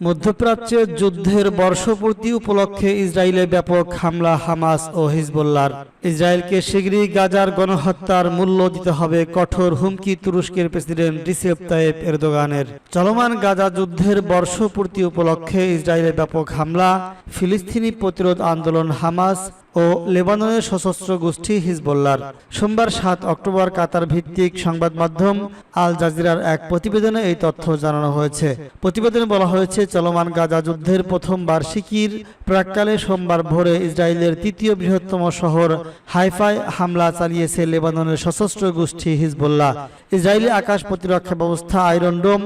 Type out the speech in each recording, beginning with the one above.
মধ্যপ্রাচ্যে যুদ্ধের বর্ষপূর্তি উপলক্ষে ইসরায়েলে ব্যাপক হামলা হামাস ও হিজবুল্লার ইসরায়েলকে শীঘ্রই গাজার গণহত্যার মূল্য দিতে হবে কঠোর হুমকি তুরস্কের প্রেসিডেন্ট রিসেপ তায়েব এরদোগানের। চলমান গাজা যুদ্ধের বর্ষপূর্তি উপলক্ষে ইসরায়েলে ব্যাপক হামলা, ফিলিস্তিনি প্রতিরোধ আন্দোলন হামাস ও লেবাননের সশস্ত্র গোষ্ঠী হিজবুল্লার সোমবার সাত অক্টোবর কাতার ভিত্তিক সংবাদ মাধ্যম আল জাজিরার এক প্রতিবেদনে এই তথ্য জানানো হয়েছে। প্রতিবেদনে বলা হয়েছে, চলমান গাজা যুদ্ধের প্রথম বার্ষিকীর প্রাককালে সোমবার ভোরে ইসরায়েলের তৃতীয় বৃহত্তম শহর হাইফায় হামলা চালিয়েছে লেবাননের সশস্ত্র গোষ্ঠী হিজবুল্লাহ। ইসরায়েলি আকাশ প্রতিরক্ষা ব্যবস্থা আয়রন ডোম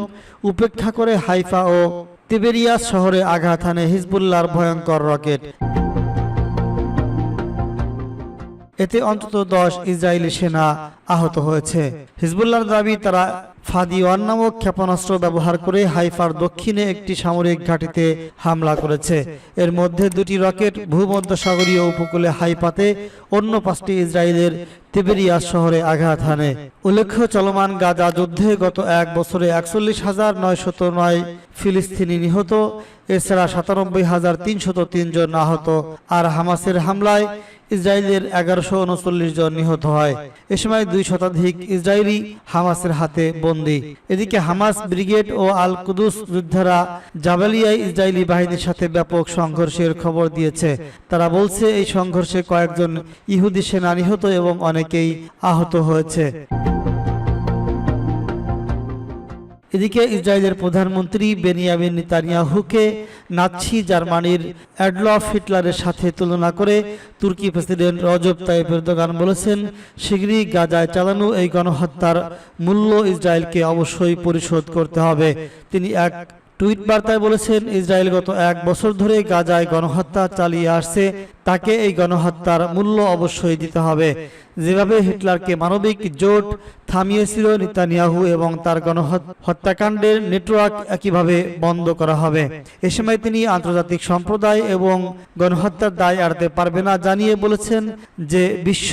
উপেক্ষা করে হাইফা ও তিবেরিয়াস শহরে আঘাত হানে হিজবুল্লাহর ভয়ঙ্কর রকেট। এতে অন্তত দশ ইসরায়েলি সেনা আহত হয়েছে। হিজবুল্লাহর দাবি, তারা ফাদিওয়ান নামক ক্ষেপণাস্ত্র ব্যবহার করে হাইফার দক্ষিণে একটি সামরিক ঘাঁটিতে হামলা করেছে। এর মধ্যে দুটি রকেট ভূমধ্যসাগরীয় উপকূলে হাইফাতে অন্য পাঁচটি ইসরায়েলের তিবেরিয়াস শহরে আঘাত হানে। উল্লেখ্য, চলমান গাজা যুদ্ধে গত এক বছরে একচল্লিশ হাজার নয়শত নয় ফিলিস্তিনি নিহত, এছাড়া সাতানব্বই হাজার তিনশত তিনজন আহত। আর হামাসের হামলায় ইসরায়েলের এগারোশো উনচল্লিশ জন নিহত হয়। এ সময় দুই শতাধিক ইসরায়েলি হামাসের হাতে বন্দী। এদিকে হামাস ব্রিগেড ও আল কুদুস যোদ্ধারা জাবালিয়ায় ইসরায়েলি বাহিনীর সাথে ব্যাপক সংঘর্ষের খবর দিয়েছে। তারা বলছে, এই সংঘর্ষে কয়েকজন ইহুদি সেনা নিহত এবং অনেকেই আহত হয়েছে। এদিকে ইসরায়েলের প্রধানমন্ত্রী বেনিয়ামিন নেতানিয়াহুকে নাৎসি জার্মানির অ্যাডলফ হিটলারের সাথে তুলনা করে তুর্কি প্রেসিডেন্ট রজব তাইপ এরদোগান বলেছেন শীঘ্রই গাজায় চালানো এই গণহত্যার মূল্য ইসরায়েলকে অবশ্যই পরিশোধ করতে হবে। তিনি এক টুইট বার্তায় বলেছেন, ইসরায়েল গত এক বছর ধরে গাজায় গণহত্যা চালিয়ে আসছে তাকে এই গণহত্যার মূল্য অবশ্যই দিতে হবে। যেভাবে হিটলারকে মানবিক জোট থামিয়েছিল নেতানিয়াহু এবং তার গণহত্যাকাণ্ডের নেটওয়ার্ক একইভাবে বন্ধ করা হবে। এ সময় তিনি আন্তর্জাতিক সম্প্রদায় এবং গণহত্যার দায় এড়াতে পারবে না জানিয়ে বলেছেন যে বিশ্ব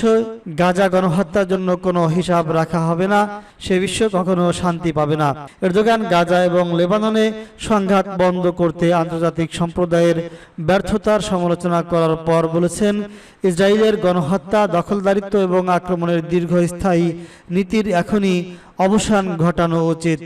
গাজা গণহত্যার জন্য কোনো হিসাব রাখা হবে না, সে বিশ্ব কখনো শান্তি পাবে না। এরদোগান গাজা এবং লেবাননে সংঘাত বন্ধ করতে আন্তর্জাতিক সম্প্রদায়ের ব্যর্থতার সমালোচনা করার পর বলেছেন ইসরায়েলের গণহত্যা দখলদারিত্ব এবং আক্রমণের দীর্ঘস্থায়ী নীতির এখনই অবসান ঘটানো উচিত।